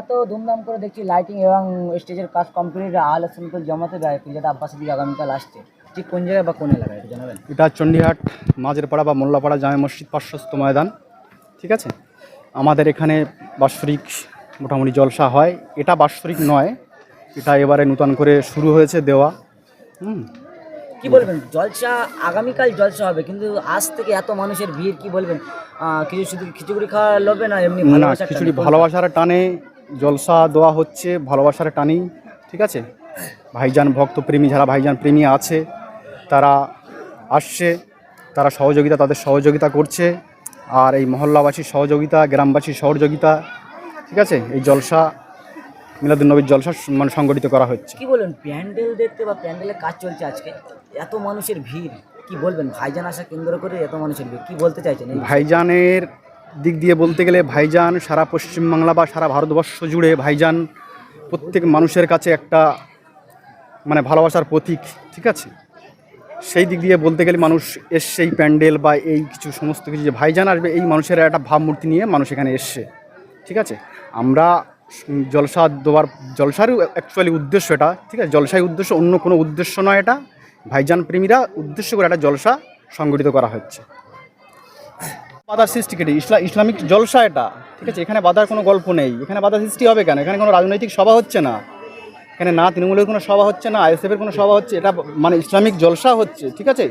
এত ধুমধাম করে দেখছি লাইটিং এবং স্টেজের কাজ কমপ্লিট আহলে সিম্পল জমাতে দেয় পিজাটা আব্বাসের দিকে আগামীকাল আসছে ঠিক কোন জায়গায় বা কোন এলাকায় একটু জানাবেন? এটা চণ্ডীহাট মাঝের পাড়া বা মোল্লাপাড়া জামে মসজিদ পার্শ্বস্থ ময়দান ঠিক আছে? আমাদের এখানে বাৎসরিক মোটামুটি জলসা হয়। এটা বাৎসরিক নয় এটা এবারে নূতন করে শুরু হয়েছে দেওয়া। হুম। কি বলবেন? জলসা আগামীকাল জলসা হবে কিন্তু আজ থেকে এত মানুষের ভিড় কি বলবেন? কিছু শুধু খিচুড়ি খাওয়া লোভে না এমনি না খিচুড়ি? ভালোবাসার টানে জলসা দেওয়া হচ্ছে ভালোবাসার টানেই ঠিক আছে? ভাইজান ভক্ত প্রেমী যারা ভাইজান প্রেমী আছে তারা আসছে তারা সহযোগিতা তাদের সহযোগিতা করছে। আর এই মহল্লাবাসীর সহযোগিতা গ্রামবাসীর সহযোগিতা ঠিক আছে? এই জলসা মিলাদুলনবীর জলসা মানে সংগঠিত করা হচ্ছে। কি বলবেন প্যান্ডেল দেখতে বা প্যান্ডেলের কাজ চলছে আজকে? এত মানুষের ভিড় কি বলবেন? ভাইজান আসা কেন্দ্র করে এত মানুষের ভিড় কি বলতে চাইছেন ভাইজানের দিক দিয়ে বলতে গেলে ভাইজান, সারা পশ্চিমবাংলা বা সারা ভারতবর্ষ জুড়ে ভাইজান প্রত্যেক মানুষের কাছে একটা মানে ভালোবাসার প্রতীক, ঠিক আছে? সেই দিক দিয়ে বলতে গেলে মানুষ এসছে এই প্যান্ডেল বা এই কিছু সমস্ত কিছু যে ভাইজান আসবে, এই মানুষের একটা ভাবমূর্তি নিয়ে মানুষ এখানে এসছে, ঠিক আছে? আমরা জলসা দেওয়ার, জলসারই অ্যাকচুয়ালি উদ্দেশ্য এটা, ঠিক আছে? জলসাই উদ্দেশ্য, অন্য কোনো উদ্দেশ্য নয় এটা। ভাইজান প্রেমীরা উদ্দেশ্য করে একটা জলসা সংগঠিত করা হচ্ছে। বাধার সৃষ্টি কেটে ইসলা ইসলামিক জলসা এটা। ঠিক আছে? এখানে বাধার কোনো গল্প নেই। এখানে বাধা সৃষ্টি হবে কেন? এখানে কোনো রাজনৈতিক সভা হচ্ছে না। এখানে না তৃণমূলের কোনো সভা হচ্ছে না আইএসএফের কোনো সভা হচ্ছে এটা মানে ইসলামিক জলসা হচ্ছে ঠিক আছে?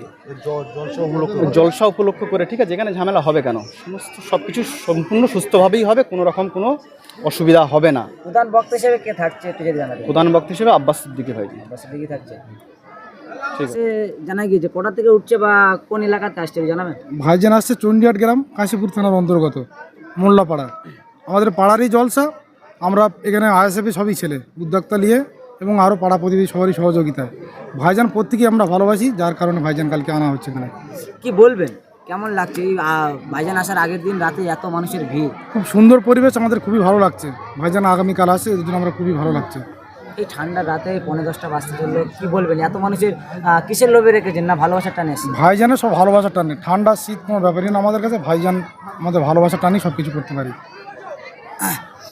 জলসা উপলক্ষ করে। ঠিক আছে? এখানে ঝামেলা হবে কেন? সমস্ত সব কিছু সম্পূর্ণ সুস্থভাবেই হবে কোনো রকম কোনো অসুবিধা হবে না। প্রধান বক্তা হিসেবে কে থাকছে প্রধান বক্তা হিসেবে আব্বাস সিদ্দিকি ভাইজি আব্বাসের দিকে থাকছে। জানা গিয়েছে কোটা থেকে উঠছে বা কোন এলাকাতে আসছে জানাবেন? ভাইজান আসছে চণ্ডীহাট গ্রাম কাশীপুর থানার অন্তর্গত মোল্লাপাড়া। আমাদের পাড়ারই জলসা আমরা এখানে আইএসএফি সবই ছেলে উদ্যোক্তা নিয়ে এবং আরও পাড়া প্রতিবেশী সবারই সহযোগিতায়। ভাইজান প্রত্যেকেই আমরা ভালোবাসি যার কারণে ভাইজান কালকে আনা হচ্ছে এখানে। কি বলবেন? কেমন লাগছে? এই ভাইজান আসার আগের দিন রাতে এত মানুষের ভিড়। খুব সুন্দর পরিবেশ আমাদের খুবই ভালো লাগছে। ভাইজান আগামীকাল আসে এর জন্য আমরা খুবই ভালো লাগছে। এই ঠান্ডা রাতে পনেরো দশটা বাজতে চলল, কি বলবেন? এত মানুষের কিসের লোভে রেখেছেন না? ভালোবাসার টানে এসেছে ভাইজানের সব ভালোবাসার টানে। ঠান্ডা শীত কোনো ব্যাপারই না আমাদের কাছে। ভাইজান আমাদের ভালোবাসার টানেই সব কিছু করতে পারি।